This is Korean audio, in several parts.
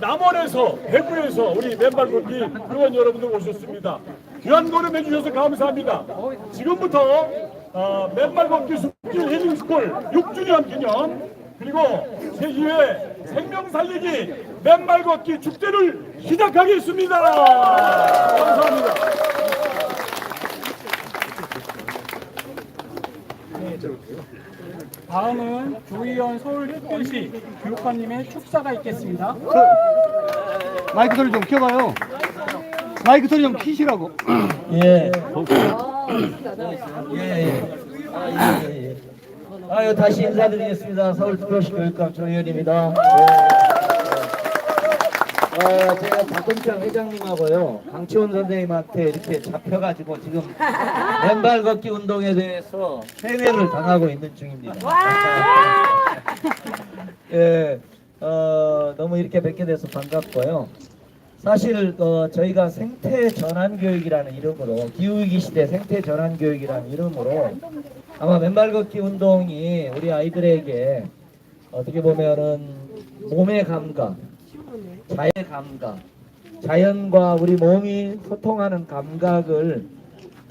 남원에서 대구에서 우리 맨발 걷기 의원 여러분들 오셨습니다. 귀한 걸음 해주셔서 감사합니다. 지금부터 어, 맨발 걷기 숲길 힐링스쿨 6주년 기념 그리고 제2회 생명 살리기 맨발 걷기 축제를 시작하겠습니다. 감사합니다. 다음은 조희연 서울특별시 교육관님의 축사가 있겠습니다. 마이크 소리 좀 켜봐요. 마이크 소리 좀 키시라고. 예. 예, 예. 아, 예, 예. 아유, 다시 인사드리겠습니다. 서울특별시 교육감 조희연입니다. 예. 어, 제가 박근창 회장님하고요, 강치원 선생님한테 이렇게 잡혀가지고 지금 맨발 걷기 운동에 대해서 세뇌를 당하고 있는 중입니다. 예, 어, 너무 이렇게 뵙게 돼서 반갑고요. 사실 어, 저희가 생태 전환 교육이라는 이름으로 기후위기 시대 생태 전환 교육이라는 이름으로 아마 맨발 걷기 운동이 우리 아이들에게 어떻게 보면은 몸의 감각, 자의 감각, 자연과 우리 몸이 소통하는 감각을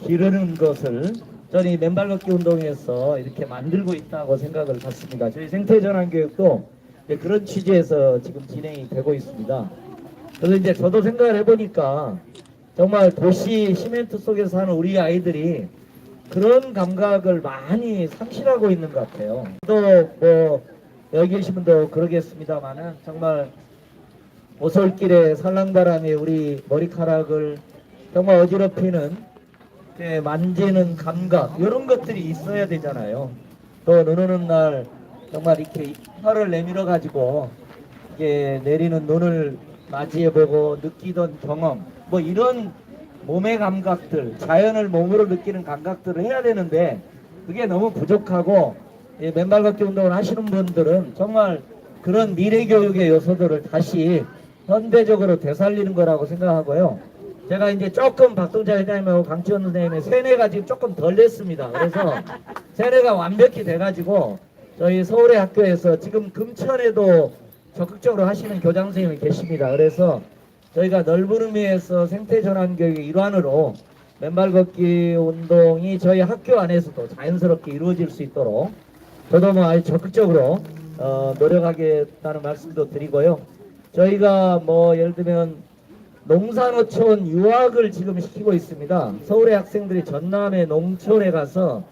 기르는 것을 저는 이 맨발 걷기 운동에서 이렇게 만들고 있다고 생각을 갖습니다. 저희 생태 전환 교육도 그런 취지에서 지금 진행이 되고 있습니다. 그래서 이제 저도 생각을 해보니까 정말 도시 시멘트 속에서 사는 우리 아이들이 그런 감각을 많이 상실하고 있는 것 같아요. 또 뭐 여기 계신 분도 그러겠습니다만은 정말 오솔길에 살랑바람이 우리 머리카락을 정말 어지럽히는 이렇게 만지는 감각 이런 것들이 있어야 되잖아요. 또 눈 오는 날 정말 이렇게 혀를 내밀어 가지고 이게 내리는 눈을 맞이해보고 느끼던 경험 뭐 이런 몸의 감각들 자연을 몸으로 느끼는 감각들을 해야 되는데 그게 너무 부족하고 이 맨발 걷기 운동을 하시는 분들은 정말 그런 미래 교육의 요소들을 다시 현대적으로 되살리는 거라고 생각하고요. 제가 이제 조금 박동자 회장님하고 강치원 선생님의 세뇌가 지금 조금 덜 됐습니다. 그래서 세뇌가 완벽히 돼가지고 저희 서울의 학교에서 지금 금천에도 적극적으로 하시는 교장 선생님이 계십니다. 그래서 저희가 넓은 의미에서 생태 전환 교육의 일환으로 맨발 걷기 운동이 저희 학교 안에서도 자연스럽게 이루어질 수 있도록 저도 뭐 아주 적극적으로 어, 노력하겠다는 말씀도 드리고요. 저희가 뭐 예를 들면 농산어촌 유학을 지금 시키고 있습니다. 서울의 학생들이 전남의 농촌에 가서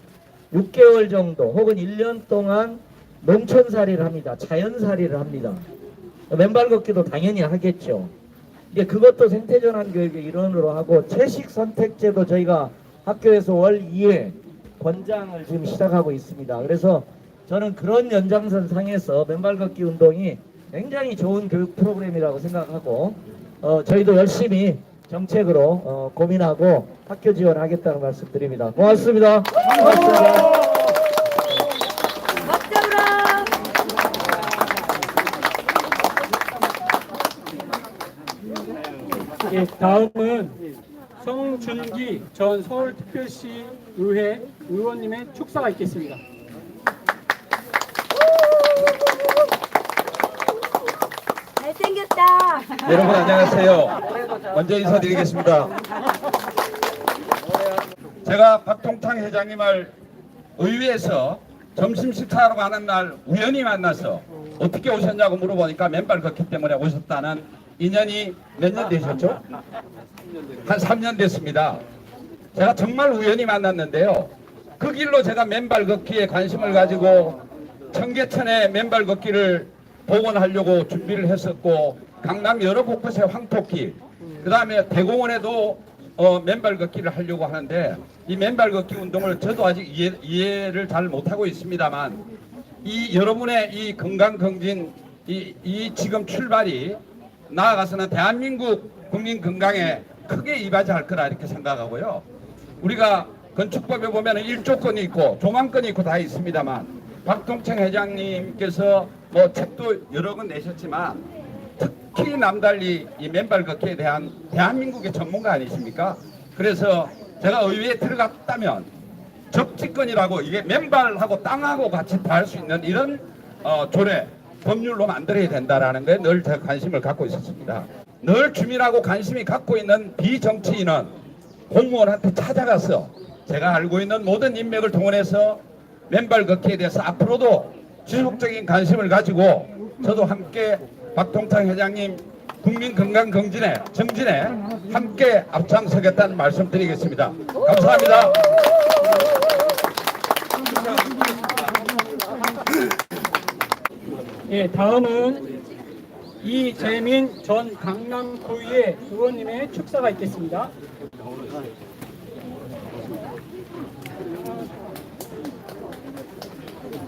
6개월 정도 혹은 1년 동안 농촌살이를 합니다. 자연살이를 합니다. 맨발 걷기도 당연히 하겠죠. 이제 그것도 생태전환 교육의 일원으로 하고 채식 선택제도 저희가 학교에서 월 2회 권장을 지금 시작하고 있습니다. 그래서 저는 그런 연장선 상에서 맨발 걷기 운동이 굉장히 좋은 교육 프로그램이라고 생각하고 어, 저희도 열심히 정책으로 어, 고민하고 학교 지원하겠다는 말씀드립니다. 고맙습니다. 고맙습니다. 예, 다음은 성준기 전 서울특별시 의회 의원님의 축사가 있겠습니다. 잘생겼다. 여러분 안녕하세요. 먼저 인사드리겠습니다. 제가 박통탕 회장님을 의회에서 점심 식사하러 가는 날 우연히 만나서 어떻게 오셨냐고 물어보니까 맨발 걷기 때문에 오셨다는 인연이 몇 년 되셨죠? 한 3년 됐습니다. 제가 정말 우연히 만났는데요. 그 길로 제가 맨발 걷기에 관심을 가지고 청계천에 맨발 걷기를 복원하려고 준비를 했었고 강남 여러 곳곳에 황토길 그 다음에 대공원에도 어, 맨발 걷기를 하려고 하는데 이 맨발 걷기 운동을 저도 아직 이해, 이해 를 잘 못하고 있습니다만 이 여러분의 이 건강 검진 이, 이 지금 출발이 나아가서는 대한민국 국민 건강에 크게 이바지할 거라 이렇게 생각하고요. 우리가 건축법에 보면 일조건이 있고 조망건이 있고 다 있습니다만 박동창 회장님께서 뭐 책도 여러 권 내셨지만 특히 남달리 이 맨발 걷기에 대한 대한민국의 전문가 아니십니까? 그래서 제가 의회에 들어갔다면 적지권이라고 이게 맨발하고 땅하고 같이 닿을 수 있는 이런 어, 조례 법률로 만들어야 된다라는 데늘 제가 관심을 갖고 있었습니다. 늘 주민하고 관심이 갖고 있는 비정치인은 공무원한테 찾아가서 제가 알고 있는 모든 인맥을 동원해서 맨발 걷기에 대해서 앞으로도 지속적인 관심을 가지고 저도 함께 박동창 회장님 국민 건강 경진에 정진에 함께 앞장서겠다는 말씀드리겠습니다. 감사합니다. 예, 다음은 이재민 전 강남구의 의원님의 축사가 있겠습니다.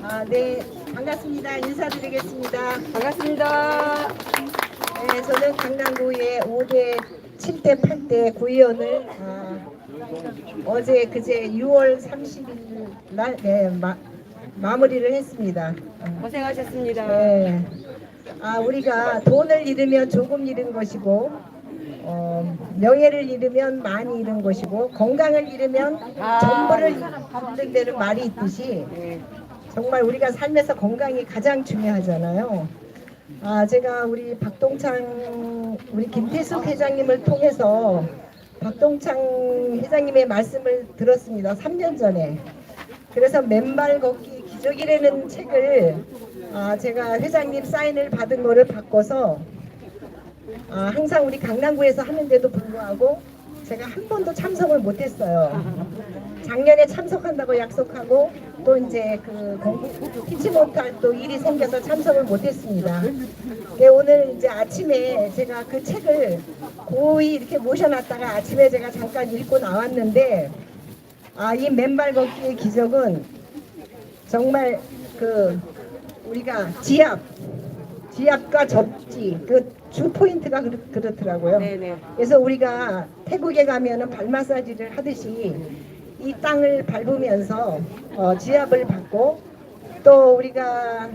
아, 네, 반갑습니다. 인사드리겠습니다. 반갑습니다. 네, 저는 강남구의 5대, 7대, 8대 구의원을 아, 어제 그제 6월 30일 날 네, 마, 마무리를 했습니다. 고생하셨습니다. 네. 아, 우리가 돈을 잃으면 조금 잃은 것이고, 어, 명예를 잃으면 많이 잃은 것이고, 건강을 잃으면 전부를 잃는다는 말이 있듯이, 정말 우리가 살면서 건강이 가장 중요하잖아요. 아, 제가 우리 박동창, 우리 김태숙 회장님을 통해서 박동창 회장님의 말씀을 들었습니다. 3년 전에. 그래서 맨발 걷기 기적이라는 책을 아, 제가 회장님 사인을 받은 거를 바꿔서 아, 항상 우리 강남구에서 하는데도 불구하고 제가 한 번도 참석을 못했어요. 작년에 참석한다고 약속하고 또 이제 그 공부 피치 못할 또 일이 생겨서 참석을 못했습니다. 네, 오늘 이제 아침에 제가 그 책을 고이 이렇게 모셔놨다가 아침에 제가 잠깐 읽고 나왔는데 아, 이 맨발 걷기의 기적은 정말 그 우리가 지압, 지압과 접지 그 주 포인트가 그렇, 그렇 더라고요. 네네. 그래서 우리가 태국에 가면은 발 마사지를 하듯이 이 땅을 밟으면서 어, 지압을 받고 또 우리가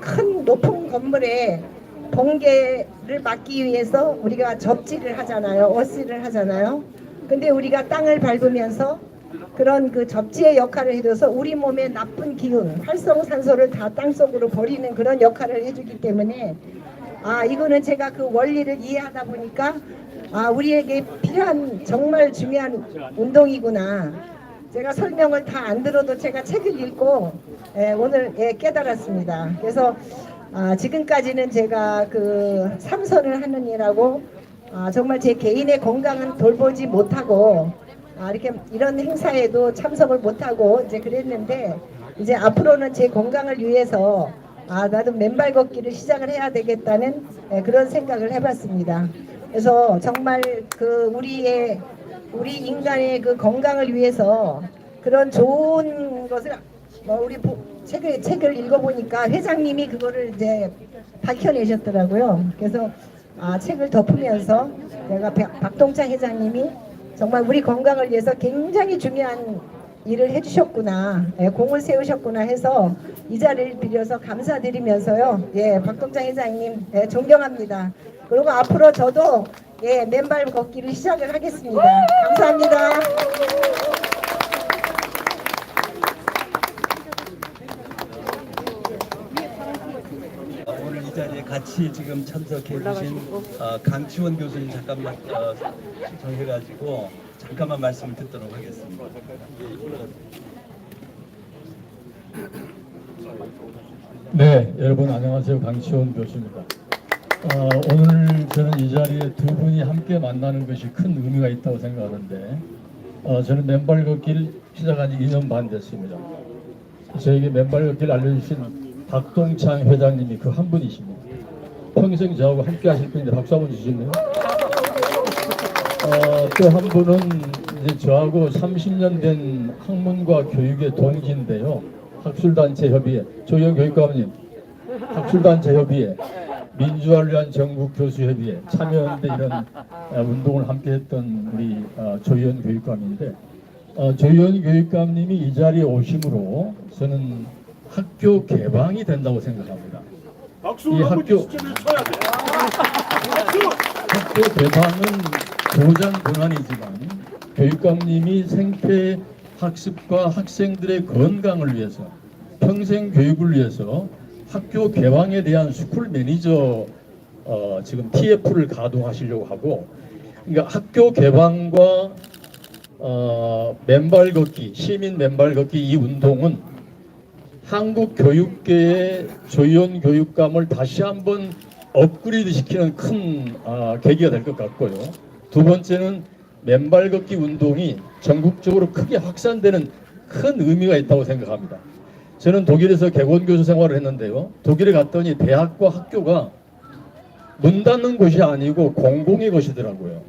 큰 높은 건물에 번개를 막기 위해서 우리가 접지를 하잖아요. 어시를 하잖아요. 근데 우리가 땅을 밟으면서 그런 그 접지의 역할을 해줘서 우리 몸의 나쁜 기운, 활성산소를 다 땅속으로 버리는 그런 역할을 해주기 때문에 아 이거는 제가 그 원리를 이해하다 보니까 아 우리에게 필요한 정말 중요한 운동이구나. 제가 설명을 다 안 들어도 제가 책을 읽고 예, 오늘 예, 깨달았습니다. 그래서 아, 지금까지는 제가 그 삼선을 하는 일하고 아, 정말 제 개인의 건강은 돌보지 못하고 아, 이렇게 이런 행사에도 참석을 못하고 이제 그랬는데 이제 앞으로는 제 건강을 위해서 아 나도 맨발 걷기를 시작을 해야 되겠다는 예, 그런 생각을 해봤습니다. 그래서 정말 그 우리의 우리 인간의 그 건강을 위해서 그런 좋은 것을 뭐 우리 보- 책을 책을 읽어보니까 회장님이 그거를 이제 밝혀내셨더라고요. 그래서 아 책을 덮으면서 내가 백- 박동창 회장님이 정말 우리 건강을 위해서 굉장히 중요한 일을 해주셨구나, 예, 공을 세우셨구나 해서 이 자리를 빌려서 감사드리면서요, 예, 박동장 회장님 예, 존경합니다. 그리고 앞으로 저도 예, 맨발 걷기를 시작을 하겠습니다. 감사합니다. 오늘 이 자리에 같이 지금 참석해 주신 어, 강치원 교수님 잠깐만 어, 정해가지고 잠깐만 말씀을 듣도록 하겠습니다. 네, 여러분 안녕하세요. 강치원 교수입니다. 어, 오늘 저는 이 자리에 두 분이 함께 만나는 것이 큰 의미가 있다고 생각하는데 어, 저는 맨발 걷기를 시작한 지 2년 반 됐습니다. 저에게 맨발 걷기를 알려주신 박동창 회장님이 그 한 분이십니다. 평생 저하고 함께 하실 분인데 박수 한번 주시네요. 어, 또한 분은 이제 저하고 30년 된 학문과 교육의 동지인데요. 학술단체 협의회, 조영 교육감님, 학술단체 협의회, 민주화를 위한 전국 교수 협의회 참여연대 이런 어, 운동을 함께했던 우리 어, 조현 교육감인데 어, 조현 교육감님이 이 자리에 오심으로 저는 학교 개방이 된다고 생각합니다. 이 학교-. 학교 개방은 고장 권한이지만 교육감님이 생태 학습과 학생들의 건강을 위해서 평생 교육을 위해서 학교 개방에 대한 스쿨 매니저 어, 지금 TF를 가동하시려고 하고 그러니까 학교 개방과 어, 맨발 걷기 시민 맨발 걷기 이 운동은 한국 교육계의 조연 교육감을 다시 한번 업그레이드 시키는 큰 아, 계기가 될 것 같고요. 두 번째는 맨발 걷기 운동이 전국적으로 크게 확산되는 큰 의미가 있다고 생각합니다. 저는 독일에서 개원 교수 생활을 했는데요. 독일에 갔더니 대학과 학교가 문 닫는 곳이 아니고 공공의 것이더라고요.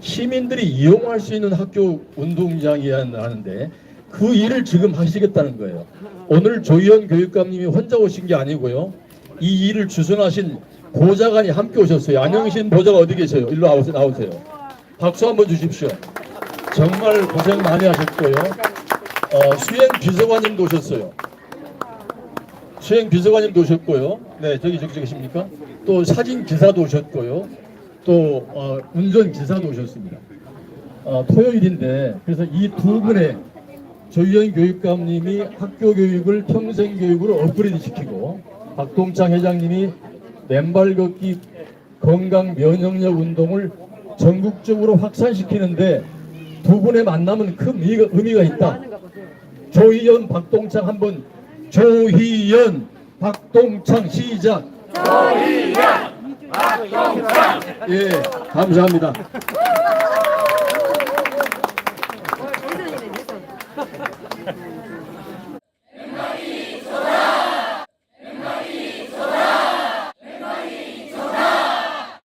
시민들이 이용할 수 있는 학교 운동장이어야 하는데 그 일을 지금 하시겠다는 거예요. 오늘 조희연 교육감님이 혼자 오신 게 아니고요. 이 일을 주선하신 보좌관이 함께 오셨어요. 안영신 보좌가 어디 계세요? 일로 나오세요. 나오세요. 박수 한번 주십시오. 정말 고생 많이 하셨고요. 어, 수행 비서관님도 오셨어요. 수행 비서관님도 오셨고요. 네, 저기 저기 계십니까? 또 사진 기사도 오셨고요. 또 어, 운전 기사도 오셨습니다. 어, 토요일인데 그래서 이 두 분의 조희연 교육감님이 학교 교육을 평생 교육으로 업그레이드 시키고 박동창 회장님이 맨발 걷기 건강 면역력 운동을 전국적으로 확산시키는데 두 분의 만남은 큰 의미가, 의미가 있다. 조희연, 박동창 한번 조희연, 박동창 시작. 조희연, 박동창. 예, 감사합니다.